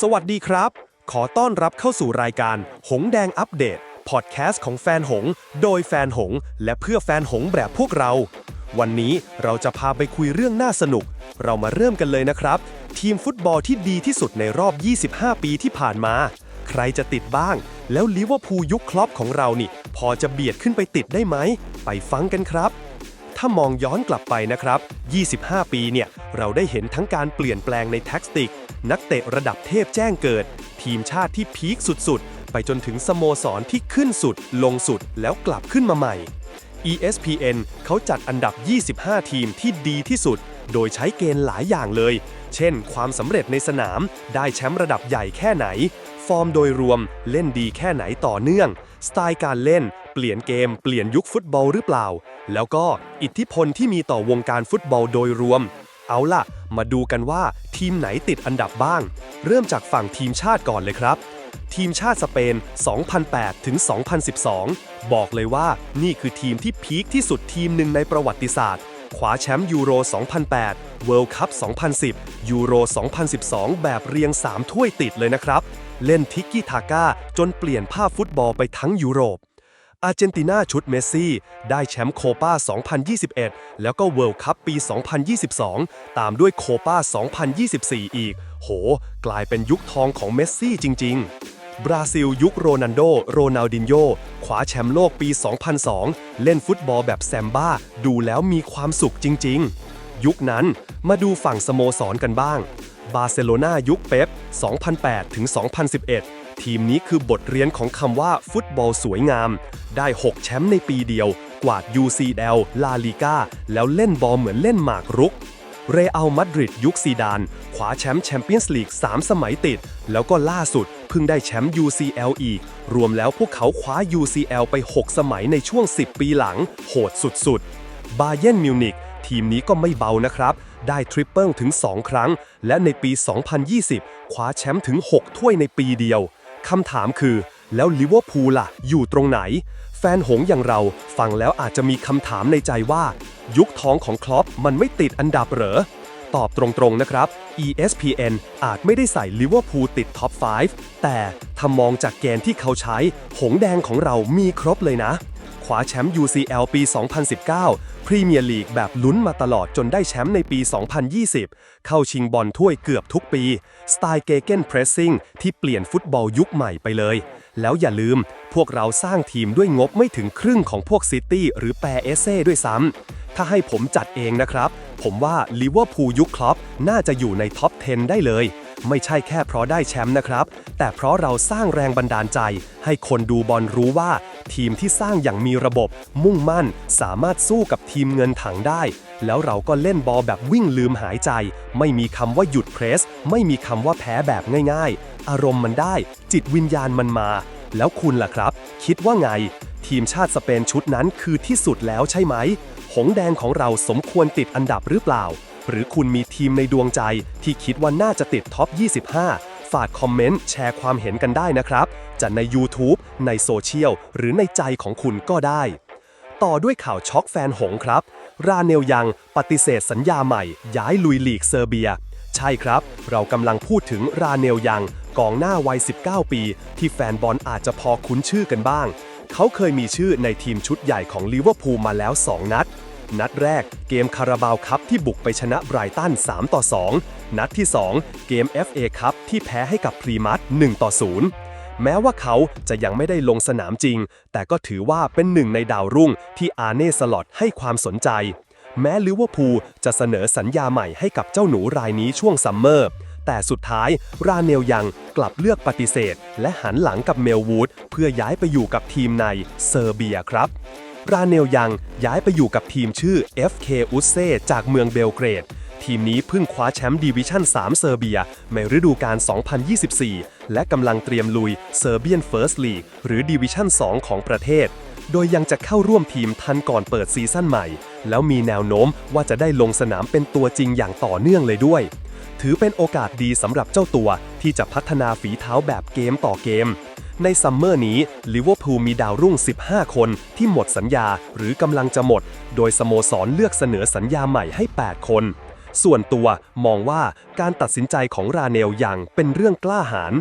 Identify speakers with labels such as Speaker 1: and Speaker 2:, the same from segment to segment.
Speaker 1: สวัสดีครับ ขอต้อนรับเข้าสู่รายการ หงแดงอัปเดต พอดแคสต์ของแฟนหง โดยแฟนหง และเพื่อแฟนหงแบบพวกเรา วันนี้เราจะพาไปคุยเรื่องน่าสนุก เรามาเริ่มกันเลยนะครับ ทีมฟุตบอลที่ดีที่สุดในรอบ 25 ปีที่ผ่านมา ใครจะติดบ้าง แล้วลิเวอร์พูลยุคคลอปของเรานี่ พอจะเบียดขึ้นไปติดได้ไหม ไปฟังกันครับถ้ามองย้อนกลับไปนะครับ 25 ปีเนี่ย เราได้เห็นทั้งการเปลี่ยนแปลงในแท็กติก นักเตะระดับเทพแจ้งเกิด ทีมชาติที่พีคสุดๆ ไปจนถึงสโมสรที่ขึ้นสุด ลงสุดแล้วกลับขึ้นมาใหม่ ESPN เขาจัดอันดับ 25 ทีมที่ดีที่สุด โดยใช้เกณฑ์หลายอย่างเลย เช่น ความสำเร็จในสนาม ได้แชมป์ระดับใหญ่แค่ไหน ฟอร์มโดยรวม เล่นดีแค่ไหนต่อเนื่อง สไตล์การเล่น เปลี่ยนเกม เปลี่ยนยุคฟุตบอลหรือเปล่า แล้วก็อิทธิพลที่มีต่อวงการฟุตบอลโดยรวม เอาล่ะ มาดูกันว่า ทีมไหนติดอันดับบ้าง เริ่มจากฝั่งทีมชาติก่อนเลยครับ ทีมชาติสเปน 2008 ถึง 2012 บอกเลยว่านี่คือทีมที่พีคที่สุดทีมหนึ่งในประวัติศาสตร์คว้าแชมป์ยูโร 2008 World Cup 2010 ยูโร 2012 แบบเรียง 3 ถ้วยติดเลยนะครับ เล่นทิกกี้ทาก้าจนเปลี่ยนภาพฟุตบอลไปทั้งยุโรป อาร์เจนตินาชุดเมสซี่ ได้แชมป์โคปา2021 แล้วก็เวิลด์คัพปี 2022 ตามด้วยโคปา2024 อีก โห กลายเป็นยุคทองของเมสซี่จริง ๆ บราซิลยุคโรนัลโด โรนัลดินโญคว้าแชมป์โลกปี 2002 เล่นฟุตบอลแบบแซมบ้า ดูแล้วมีความสุขจริง ๆ ยุคนั้นมาดูฝั่งสโมสรกันบ้าง บาร์เซโลนายุคเป๊ป 2008 ถึง 2011 ทีมนี้คือบทเรียนของคำว่าฟุตบอลสวยงาม ได้ 6 แชมป์ในปีเดียว กวาด UCL ลาลิกาแล้วเล่นบอลเหมือนเล่นหมากรุก เรอัลมาดริดยุคซีดานคว้าแชมป์แชมเปี้ยนส์ลีก 3 สมัยติด แล้วก็ล่าสุดเพิ่งได้แชมป์ UCL อีก รวมแล้วพวกเขาคว้า UCL ไป 6 สมัยในช่วง 10 ปีหลัง โหดสุดๆ บาเยนมิวนิกทีมนี้ก็ไม่เบานะครับ ได้ทริปเปิลถึง 2 ครั้ง และในปี 2020 คว้าแชมป์ถึง 6 ถ้วยในปีเดียว คำถามคือ แล้วลิเวอร์พูลล่ะ อยู่ตรงไหน แฟนหงอย่างเราฟังแล้วอาจจะมีคำถามในใจว่า ยุคทองของคลอปมันไม่ติดอันดับเหรอ ตอบตรงๆนะครับ ESPN อาจไม่ได้ใส่ลิเวอร์พูลติดท็อป 5 แต่ถ้ามองจากเกณฑ์ที่เขาใช้ หงแดงของเรามีครบเลยนะ คว้าแชมป์ UCL ปี 2019 พรีเมียร์ลีกแบบลุ้นมาตลอดจนได้แชมป์ในปี 2020 เข้าชิงบอลถ้วยเกือบทุกปี สไตล์เกเกนเพรสซิ่งที่เปลี่ยนฟุตบอลยุคใหม่ไปเลย แล้วอย่าลืม พวกเราสร้างทีมด้วยงบไม่ถึงครึ่งของพวกซิตี้หรือแปรเอเซ่ด้วยซ้ำ ถ้าให้ผมจัดเองนะครับ ผมว่าลิเวอร์พูลยุคคลอปน่าจะอยู่ในท็อป 10 ได้เลย ไม่ใช่แค่เพราะได้แชมป์นะครับ แต่เพราะเราสร้างแรงบันดาลใจ ให้คนดูบอลรู้ว่า ทีมที่สร้างอย่างมีระบบ มุ่งมั่น สามารถสู้กับทีมเงินถังได้ แล้วเราก็เล่นบอลแบบวิ่งลืมหายใจ ไม่มีคำว่าหยุดเพรส ไม่มีคำว่าแพ้แบบง่าย ๆ อารมณ์มันได้ จิตวิญญาณมันมา แล้วคุณล่ะครับ คิดว่าไง ทีมชาติสเปนชุดนั้นคือที่สุดแล้วใช่ไหม หงแดงของเราสมควรติดอันดับหรือเปล่า หรือคุณมีทีมในดวงใจที่คิดว่าน่าจะติดท็อป 25 ฝากคอมเมนต์แชร์ความเห็นกันได้นะครับ จะใน YouTube ในโซเชียลหรือในใจของคุณก็ได้ ต่อด้วยข่าวช็อกแฟนหงครับ ราเนลยังปฏิเสธสัญญาใหม่ ย้ายลุยลีกเซอร์เบีย ใช่ครับ เรากำลังพูดถึงราเนลยังกองหน้าวัย 19 ปี ที่แฟนบอลอาจจะพอคุ้นชื่อกันบ้าง เขาเคยมีชื่อในทีมชุดใหญ่ของลิเวอร์พูลมาแล้ว 2 นัด นัดแรกเกมคาราบาวคัพที่บุกไปชนะไบรตัน 3 ต่อ 2 นัดที่ 2 เกม FA คัพที่แพ้ให้กับพรีมัต1ต่อ 0 แม้ว่าเขาจะยังไม่ได้ลงสนามจริง แต่ก็ถือว่าเป็นหนึ่งในดาวรุ่งที่อาร์เน่สลอตให้ความสนใจ แม้ลิเวอร์พูลจะเสนอสัญญาใหม่ให้กับเจ้าหนูรายนี้ช่วงซัมเมอร์แต่สุดท้ายราเนลยังกลับเลือกปฏิเสธ และหันหลังกับเมลวูดเพื่อย้ายไปอยู่กับทีมในเซอร์เบียครับ ราเนลยังย้ายไปอยู่กับทีมชื่อ FK อุซเซจากเมืองเบลเกรด ทีมนี้เพิ่งคว้าแชมป์ดิวิชั่น 3 เซอร์เบีย ในฤดูกาล 2024 และกำลังเตรียมลุยเซอร์เบียนเฟิร์สลีกหรือดิวิชั่น 2 ของประเทศ โดยยังจะเข้าร่วมทีมทันก่อนเปิดซีซั่นใหม่ แล้วมีแนวโน้มว่าจะได้ลงสนามเป็นตัวจริงอย่างต่อเนื่องเลยด้วย ถือเป็นโอกาสดีสำหรับเจ้าตัวที่จะพัฒนาฝีเท้าแบบเกมต่อเกม ในซัมเมอร์นี้ลิเวอร์พูลมีดาวรุ่ง 15 คนที่หมดสัญญาหรือกำลังจะหมด โดยสโมสรเลือกเสนอสัญญาใหม่ให้ 8 คน ส่วนตัวมองว่าการตัดสินใจของราเนลอย่างเป็นเรื่องกล้าหาญ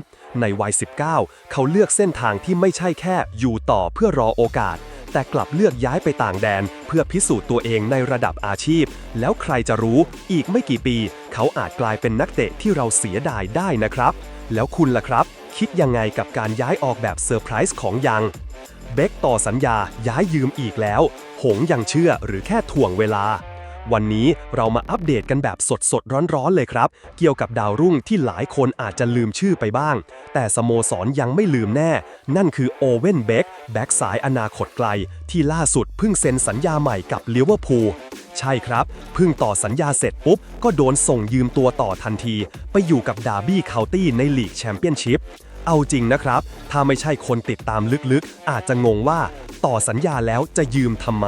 Speaker 1: ในวัย 19 เขาเลือกเส้นทางที่ไม่ใช่แค่อยู่ต่อเพื่อรอโอกาส แต่กลับเลือกย้ายไปต่างแดน เพื่อพิสูจน์ตัวเองในระดับอาชีพ แล้วใครจะรู้ อีกไม่กี่ปี เขาอาจกลายเป็นนักเตะที่เราเสียดายได้นะครับ แล้วคุณล่ะครับ คิดยังไงกับการย้ายออกแบบเซอร์ไพรส์ของยัง เบคต่อสัญญาย้ายยืมอีกแล้ว หงยังเชื่อหรือแค่ถ่วงเวลา วันนี้เรามาอัปเดตกันแบบสดๆ ร้อนๆ เลยครับ เกี่ยวกับดาวรุ่งที่หลายคนอาจจะลืมชื่อไปบ้าง แต่สโมสรยังไม่ลืมแน่ นั่นคือโอเว่นเบคแบ็กสายอนาคตไกล ที่ล่าสุดเพิ่งเซ็นสัญญาใหม่กับเลเวอร์พูล ใช่ครับเพิ่งต่อสัญญาเสร็จปุ๊บ ก็โดนส่งยืมตัวต่อทันที ไปอยู่กับดาร์บี้เคาน์ตี้ในลีกแชมเปี้ยนชิพเอาจริงนะครับ ถ้าไม่ใช่คนติดตามลึกๆ อาจจะงงว่าต่อสัญญาแล้วจะยืมทำไม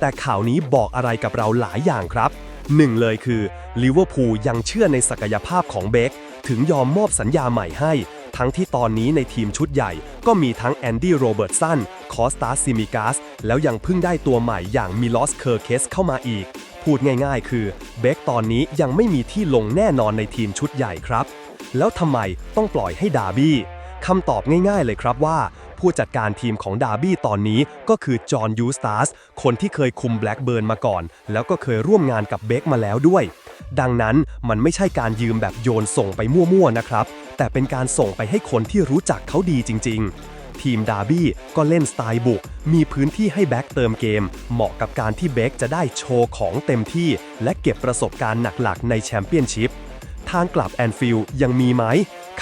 Speaker 1: แต่ข่าวนี้บอกอะไรกับเราหลายอย่างครับหนึ่งเลยคือลิเวอร์พูลยังเชื่อในศักยภาพของเบคถึงยอมมอบสัญญาใหม่ให้ ทั้งที่ตอนนี้ในทีมชุดใหญ่ก็มีทั้งแอนดี้โรเบิร์ตสันคอสตาซิมิกาสแล้วยังเพิ่งได้ตัวใหม่อย่างมิลอสเคอร์เคสเข้ามาอีก พูดง่ายๆ คือเบคตอนนี้ยังไม่มีที่ลงแน่นอนในทีมชุดใหญ่ครับ แล้วทำไมต้องปล่อยให้ดาร์บี้คำตอบง่ายๆเลยครับว่า ผู้จัดการทีมของดาร์บี้ตอนนี้ก็คือจอห์นยูสตาสคนที่เคยคุมแบล็กเบิร์นมาก่อน แล้วก็เคยร่วมงานกับเบคมาแล้วด้วย ดังนั้นมันไม่ใช่การยืมแบบโยนส่งไปมั่วๆนะครับ แต่เป็นการส่งไปให้คนที่รู้จักเขาดีจริง ๆ ทีมดาร์บี้ก็เล่นสไตล์บุก มีพื้นที่ให้แบ็กเติมเกม เหมาะกับการที่เบคจะได้โชว์ของเต็มที่ และเก็บประสบการณ์หลักๆในแชมเปี้ยนชิพทางกลับแอนฟิลด์ยังมีไหม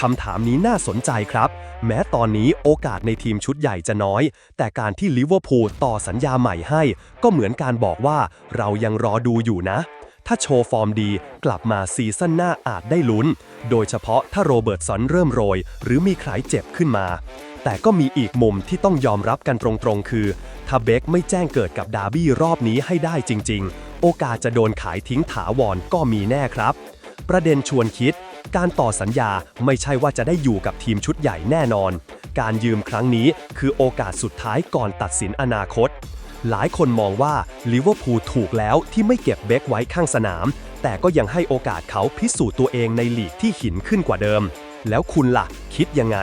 Speaker 1: คำถามนี้น่าสนใจครับ แม้ตอนนี้โอกาสในทีมชุดใหญ่จะน้อย แต่การที่ลิเวอร์พูลต่อสัญญาใหม่ให้ ก็เหมือนการบอกว่าเรายังรอดูอยู่นะ ถ้าโชว์ฟอร์มดี กลับมาซีซั่นหน้าอาจได้ลุ้น โดยเฉพาะถ้าโรเบิร์ตสันเริ่มโรย หรือมีใครเจ็บขึ้นมา แต่ก็มีอีกมุมที่ต้องยอมรับกันตรงๆ คือ ถ้าเบคไม่แจ้งเกิดกับดาร์บี้รอบนี้ให้ได้จริง ๆ โอกาสจะโดนขายทิ้งถาวรก็มีแน่ครับ ประเด็นชวนคิด การต่อสัญญาไม่ใช่ว่าจะได้อยู่กับทีมชุดใหญ่แน่นอน การยืมครั้งนี้คือโอกาสสุดท้ายก่อนตัดสินอนาคต หลายคนมองว่าลิเวอร์พูลถูกแล้วที่ไม่เก็บเบคไว้ข้างสนาม แต่ก็ยังให้โอกาสเขาพิสูจน์ตัวเองในลีกที่หินขึ้นกว่าเดิม แล้วคุณล่ะ คิดยังไง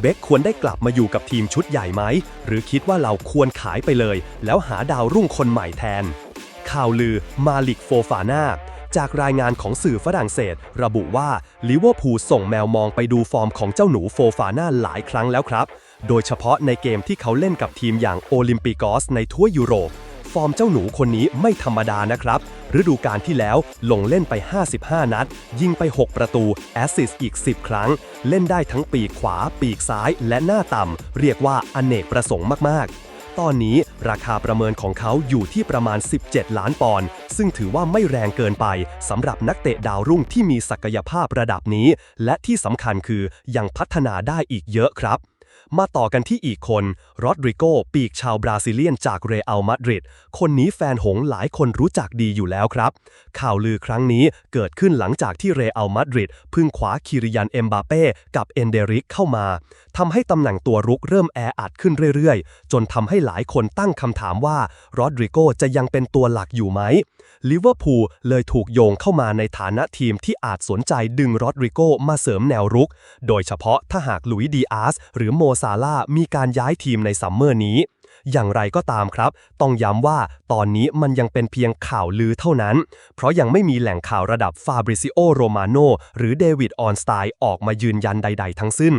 Speaker 1: เบคควรได้กลับมาอยู่กับทีมชุดใหญ่ไหม หรือคิดว่าเราควรขายไปเลย แล้วหาดาวรุ่งคนใหม่แทน ข่าวลือมาลิกโฟฟาน่าจากรายงานของสื่อฝรั่งเศส ระบุว่าลิเวอร์พูลส่งแมวมองไปดูฟอร์มของเจ้าหนูโฟฟาน่าหลายครั้งแล้วครับ โดยเฉพาะในเกมที่เขาเล่นกับทีมอย่างโอลิมปิกอสในทั่วยุโรป ฟอร์มเจ้าหนูคนนี้ไม่ธรรมดานะครับ ฤดูกาลที่แล้วลงเล่นไป 55 นัด ยิงไป 6 ประตู แอสซิสต์อีก 10 ครั้ง เล่นได้ทั้งปีกขวา ปีกซ้ายและหน้าต่ำ เรียกว่าอเนกประสงค์มาก ๆตอนนี้ราคาประเมินของเขาอยู่ที่ประมาณ 17 ล้านปอนด์ ซึ่งถือว่าไม่แรงเกินไปสำหรับนักเตะดาวรุ่งที่มีศักยภาพระดับนี้ และที่สำคัญคือยังพัฒนาได้อีกเยอะครับ มาต่อกันที่อีกคนโรดริโกปีกชาวบราซิเลียนจากเรอัลมาดริดคนนี้แฟนหงหลายคนรู้จักดีอยู่แล้วครับ ข่าวลือครั้งนี้เกิดขึ้นหลังจากที่เรอัลมาดริดพึ่งคว้าคิริยันเอมบาเป้กับเอนเดริกเข้ามาทำให้ตำแหน่งตัวรุกเริ่มแออัดขึ้นเรื่อยๆ จนทำให้หลายคนตั้งคำถามว่าโรดริโกจะยังเป็นตัวหลักอยู่ไหมลิเวอร์พูลเลยถูกโยงเข้ามาในฐานะทีมที่อาจสนใจดึงโรดริโกมาเสริมแนวรุก โดยเฉพาะถ้าหากลุยดีอาสหรือโมซาลามีการย้ายทีมในซัมเมอร์นี้ อย่างไรก็ตามครับ ต้องย้ำว่าตอนนี้มันยังเป็นเพียงข่าวลือเท่านั้น เพราะยังไม่มีแหล่งข่าวระดับฟาบริซิโอโรมาโนหรือเดวิดออนสไตน์ออกมายืนยันใด ๆ ทั้งสิ้น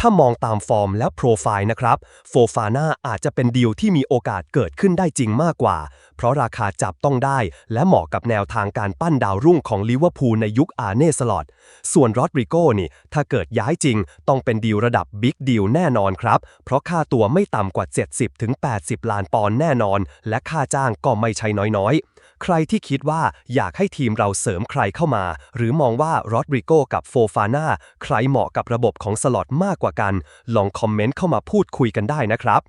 Speaker 1: ถ้ามองตามฟอร์มและโปรไฟล์นะครับโฟฟาน่าอาจจะเป็นดีลที่มีโอกาสเกิดขึ้นได้จริงมากกว่า เพราะราคาจับต้องได้ และเหมาะกับแนวทางการปั้นดาวรุ่งของลิเวอร์พูลในยุคอาเน่สลอตส่วนรอดริโก้นี่ถ้าเกิดย้ายจริง ต้องเป็นดีลระดับบิ๊กดีลแน่นอนครับ เพราะค่าตัวไม่ต่ำกว่า 70-80 ล้านปอนด์แน่นอน และค่าจ้างก็ไม่ใช่น้อยๆใครที่คิดว่าอยากให้ทีมเราเสริมใครเข้ามา หรือมองว่าโรดริโกกับโฟฟาน่าใครเหมาะกับระบบของสล็อตมากกว่ากัน ลองคอมเมนต์เข้ามาพูดคุยกันได้นะครับ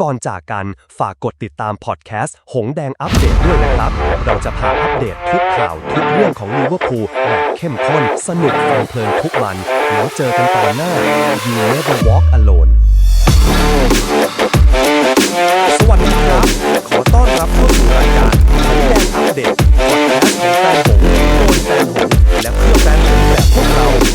Speaker 1: ก่อนจากกันฝากกดติดตามพอดแคสต์หงแดงอัปเดตด้วยนะครับ เราจะพาอัปเดตทุกข่าวทุกเรื่องของลิเวอร์พูลแบบเข้มข้นสนุกฟังเพลินทุกวัน แล้วเจอกันตอนหน้า You Never Walk Alone สวัสดีครับ ขอต้อนรับเข้าสู่รายการหงแดง อัปเดต